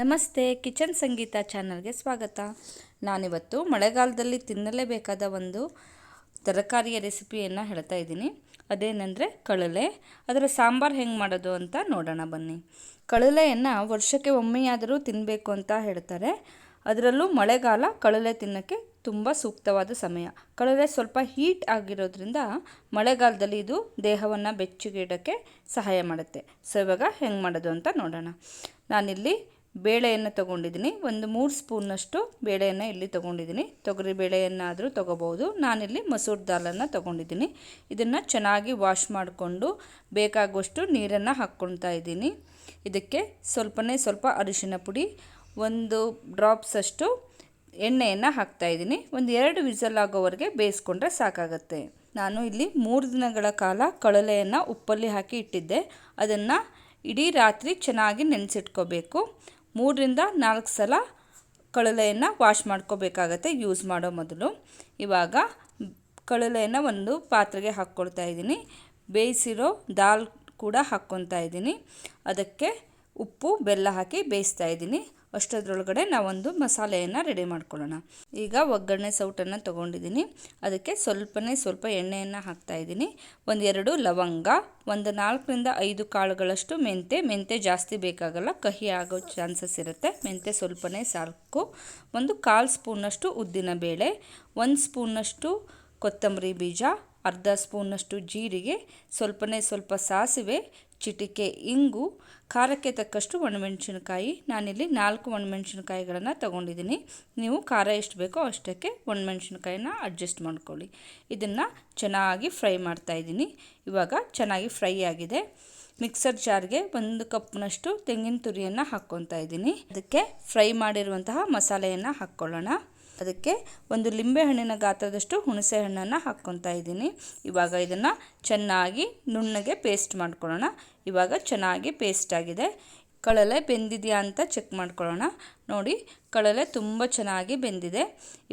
ನಮಸ್ತೆ, ಕಿಚನ್ ಸಂಗೀತ ಚಾನಲ್ಗೆ ಸ್ವಾಗತ. ನಾನಿವತ್ತು ಮಳೆಗಾಲದಲ್ಲಿ ತಿನ್ನಲೇಬೇಕಾದ ಒಂದು ತರಕಾರಿಯ ರೆಸಿಪಿಯನ್ನು ಹೇಳ್ತಾ ಇದ್ದೀನಿ. ಅದೇನೆಂದರೆ ಕಳಲೆ ಅದರ ಸಾಂಬಾರು ಹೆಂಗೆ ಮಾಡೋದು ಅಂತ ನೋಡೋಣ ಬನ್ನಿ. ಕಳಲೆಯನ್ನು ವರ್ಷಕ್ಕೆ ಒಮ್ಮೆಯಾದರೂ ತಿನ್ನಬೇಕು ಅಂತ ಹೇಳ್ತಾರೆ. ಅದರಲ್ಲೂ ಮಳೆಗಾಲ ಕಳಲೆ ತಿನ್ನೋಕ್ಕೆ ತುಂಬ ಸೂಕ್ತವಾದ ಸಮಯ. ಕಳಲೆ ಸ್ವಲ್ಪ ಹೀಟ್ ಆಗಿರೋದ್ರಿಂದ ಮಳೆಗಾಲದಲ್ಲಿ ಇದು ದೇಹವನ್ನು ಬೆಚ್ಚಗೆ ಇಡೋಕ್ಕೆ ಸಹಾಯ ಮಾಡುತ್ತೆ. ಸೊ ಇವಾಗ ಹೆಂಗೆ ಮಾಡೋದು ಅಂತ ನೋಡೋಣ. ನಾನಿಲ್ಲಿ ಬೇಳೆಯನ್ನು ತೊಗೊಂಡಿದ್ದೀನಿ. ಒಂದು ಮೂರು ಸ್ಪೂನಷ್ಟು ಬೇಳೆಯನ್ನು ಇಲ್ಲಿ ತೊಗೊಂಡಿದ್ದೀನಿ. ತೊಗರಿ ಬೇಳೆಯನ್ನಾದರೂ ತೊಗೋಬೋದು ನಾನಿಲ್ಲಿ ಮಸೂರ್ ದಾಲನ್ನು ತೊಗೊಂಡಿದ್ದೀನಿ. ಇದನ್ನು ಚೆನ್ನಾಗಿ ವಾಶ್ ಮಾಡಿಕೊಂಡು ಬೇಕಾಗುವಷ್ಟು ನೀರನ್ನು ಹಾಕ್ಕೊಳ್ತಾ ಇದ್ದೀನಿ. ಇದಕ್ಕೆ ಸ್ವಲ್ಪನೇ ಸ್ವಲ್ಪ ಅರಿಶಿನ ಪುಡಿ, ಒಂದು ಡ್ರಾಪ್ಸಷ್ಟು ಎಣ್ಣೆಯನ್ನು ಹಾಕ್ತಾಯಿದ್ದೀನಿ ಒಂದು ಎರಡು ವಿಸಲ್ ಆಗೋವರೆಗೆ ಬೇಯಿಸ್ಕೊಂಡ್ರೆ ಸಾಕಾಗತ್ತೆ. ನಾನು ಇಲ್ಲಿ ಮೂರು ದಿನಗಳ ಕಾಲ ಕಳಲೆಯನ್ನು ಉಪ್ಪಲ್ಲಿ ಹಾಕಿ ಇಟ್ಟಿದ್ದೆ. ಅದನ್ನು ಇಡೀ ರಾತ್ರಿ ಚೆನ್ನಾಗಿ ನೆನೆಸಿಟ್ಕೋಬೇಕು. ಮೂರರಿಂದ ನಾಲ್ಕು ಸಲ ಕಳಲೆಯನ್ನು ವಾಶ್ ಮಾಡ್ಕೋಬೇಕಾಗತ್ತೆ ಯೂಸ್ ಮಾಡೋ ಮೊದಲು. ಇವಾಗ ಕಳಲೆಯನ್ನು ಒಂದು ಪಾತ್ರೆಗೆ ಹಾಕ್ಕೊಳ್ತಾ ಇದ್ದೀನಿ. ಬೇಯಿಸಿರೋ ದಾಲ್ ಕೂಡ ಹಾಕ್ಕೊತಾ ಇದ್ದೀನಿ. ಅದಕ್ಕೆ ಉಪ್ಪು, ಬೆಲ್ಲ ಹಾಕಿ ಬೇಯಿಸ್ತಾ ಇದ್ದೀನಿ. ಅಷ್ಟದ್ರೊಳಗಡೆ ನಾವೊಂದು ಮಸಾಲೆಯನ್ನು ರೆಡಿ ಮಾಡ್ಕೊಳ್ಳೋಣ. ಈಗ ಒಗ್ಗರಣೆ ಸೌಟನ್ನು ತೊಗೊಂಡಿದ್ದೀನಿ. ಅದಕ್ಕೆ ಸ್ವಲ್ಪನೇ ಸ್ವಲ್ಪ ಎಣ್ಣೆಯನ್ನು ಹಾಕ್ತಾ ಇದ್ದೀನಿ. ಒಂದೆರಡು ಲವಂಗ, ಒಂದು ನಾಲ್ಕರಿಂದ ಐದು ಕಾಳುಗಳಷ್ಟು ಮೆಂತೆ ಮೆಂತೆ ಜಾಸ್ತಿ ಬೇಕಾಗಲ್ಲ, ಕಹಿ ಆಗೋ ಚಾನ್ಸಸ್ ಇರುತ್ತೆ. ಮೆಂತೆ ಸ್ವಲ್ಪನೇ ಸಾಕು ಒಂದು ಕಾಲು ಸ್ಪೂನಷ್ಟು ಉದ್ದಿನ ಬೇಳೆ, ಒಂದು ಸ್ಪೂನಷ್ಟು ಕೊತ್ತಂಬರಿ ಬೀಜ, ಅರ್ಧ ಸ್ಪೂನಷ್ಟು ಜೀರಿಗೆ, ಸ್ವಲ್ಪನೇ ಸ್ವಲ್ಪ ಸಾಸಿವೆ ಚಿಟಿಕೆ, ಇಂಗು, ಖಾರಕ್ಕೆ ತಕ್ಕಷ್ಟು ಒಣಮೆಣಸಿನ್ಕಾಯಿ. ನಾನಿಲ್ಲಿ ನಾಲ್ಕು ಒಣಮೆಣಸಿನ್ಕಾಯಿಗಳನ್ನು ತೊಗೊಂಡಿದ್ದೀನಿ. ನೀವು ಖಾರ ಎಷ್ಟು ಬೇಕೋ ಅಷ್ಟಕ್ಕೆ ಒಣಮೆಣಸಿನ್ಕಾಯಿನ ಅಡ್ಜಸ್ಟ್ ಮಾಡ್ಕೊಳ್ಳಿ. ಇದನ್ನು ಚೆನ್ನಾಗಿ ಫ್ರೈ ಮಾಡ್ತಾಯಿದ್ದೀನಿ ಇವಾಗ ಚೆನ್ನಾಗಿ ಫ್ರೈ ಆಗಿದೆ. ಮಿಕ್ಸರ್ ಜಾರ್ಗೆ ಒಂದು ಕಪ್ನಷ್ಟು ತೆಂಗಿನ ತುರಿಯನ್ನು ಹಾಕ್ಕೊತಾ ಇದ್ದೀನಿ. ಅದಕ್ಕೆ ಫ್ರೈ ಮಾಡಿರುವಂತಹ ಮಸಾಲೆಯನ್ನು ಹಾಕ್ಕೊಳ್ಳೋಣ. ಅದಕ್ಕೆ ಒಂದು ಲಿಂಬೆಹಣ್ಣಿನ ಗಾತ್ರದಷ್ಟು ಹುಣಸೆ ಹಣ್ಣನ್ನು ಹಾಕ್ಕೊತಾ ಇದ್ದೀನಿ. ಇವಾಗ ಇದನ್ನು ಚೆನ್ನಾಗಿ ನುಣ್ಣಗೆ ಪೇಸ್ಟ್ ಮಾಡ್ಕೊಳ್ಳೋಣ. ಇವಾಗ ಚೆನ್ನಾಗಿ ಪೇಸ್ಟ್ ಆಗಿದೆ. ಕಳಲೆ ಬೆಂದಿದೆಯಾ ಅಂತ ಚೆಕ್ ಮಾಡ್ಕೊಳ್ಳೋಣ. ನೋಡಿ ಕಳಲೆ ತುಂಬ ಚೆನ್ನಾಗಿ ಬೆಂದಿದೆ.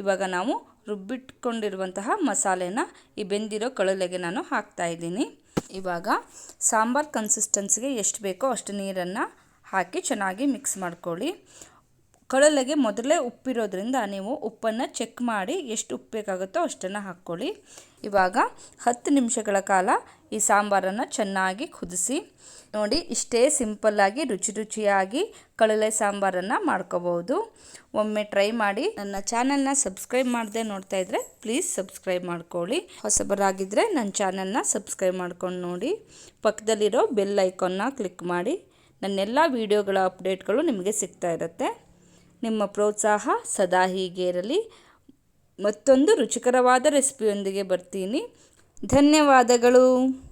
ಇವಾಗ ನಾವು ರುಬ್ಬಿಟ್ಕೊಂಡಿರುವಂತಹ ಮಸಾಲೆನ ಈ ಬೆಂದಿರೋ ಕಳಲೆಗೆ ನಾನು ಹಾಕ್ತಾ ಇದ್ದೀನಿ. ಇವಾಗ ಸಾಂಬಾರ್ ಕನ್ಸಿಸ್ಟೆನ್ಸಿಗೆ ಎಷ್ಟು ಬೇಕೋ ಅಷ್ಟು ನೀರನ್ನು ಹಾಕಿ ಚೆನ್ನಾಗಿ ಮಿಕ್ಸ್ ಮಾಡ್ಕೊಳ್ಳಿ. ಕಳಲೆಗೆ ಮೊದಲೇ ಉಪ್ಪಿರೋದ್ರಿಂದ ನೀವು ಉಪ್ಪನ್ನು ಚೆಕ್ ಮಾಡಿ ಎಷ್ಟು ಉಪ್ಪು ಬೇಕಾಗುತ್ತೋ ಅಷ್ಟನ್ನು ಹಾಕ್ಕೊಳ್ಳಿ. ಇವಾಗ ಹತ್ತು ನಿಮಿಷಗಳ ಕಾಲ ಈ ಸಾಂಬಾರನ್ನು ಚೆನ್ನಾಗಿ ಕುದಿಸಿ, ನೋಡಿ ಇಷ್ಟೇ ಸಿಂಪಲ್ಲಾಗಿ ರುಚಿ ರುಚಿಯಾಗಿ ಕಳಲೆ ಸಾಂಬಾರನ್ನು ಮಾಡ್ಕೋಬೋದು ಒಮ್ಮೆ ಟ್ರೈ ಮಾಡಿ. ನನ್ನ ಚಾನಲ್ನ ಸಬ್ಸ್ಕ್ರೈಬ್ ಮಾಡದೆ ನೋಡ್ತಾ ಇದ್ದರೆ ಪ್ಲೀಸ್ ಸಬ್ಸ್ಕ್ರೈಬ್ ಮಾಡ್ಕೊಳ್ಳಿ. ಹೊಸಬರಾಗಿದ್ದರೆ ನನ್ನ ಚಾನಲ್ನ ಸಬ್ಸ್ಕ್ರೈಬ್ ಮಾಡ್ಕೊಂಡು ನೋಡಿ. ಪಕ್ಕದಲ್ಲಿರೋ ಬೆಲ್ ಐಕಾನ್ನ ಕ್ಲಿಕ್ ಮಾಡಿ. ನನ್ನೆಲ್ಲ ವೀಡಿಯೋಗಳ ಅಪ್ಡೇಟ್ಗಳು ನಿಮಗೆ ಸಿಗ್ತಾ ಇರುತ್ತೆ. ನಿಮ್ಮ ಪ್ರೋತ್ಸಾಹ ಸದಾ ಹೀಗೆ ಇರಲಿ. ಮತ್ತೊಂದು ರುಚಿಕರವಾದ ರೆಸಿಪಿಯೊಂದಿಗೆ ಬರ್ತೀನಿ. ಧನ್ಯವಾದಗಳು.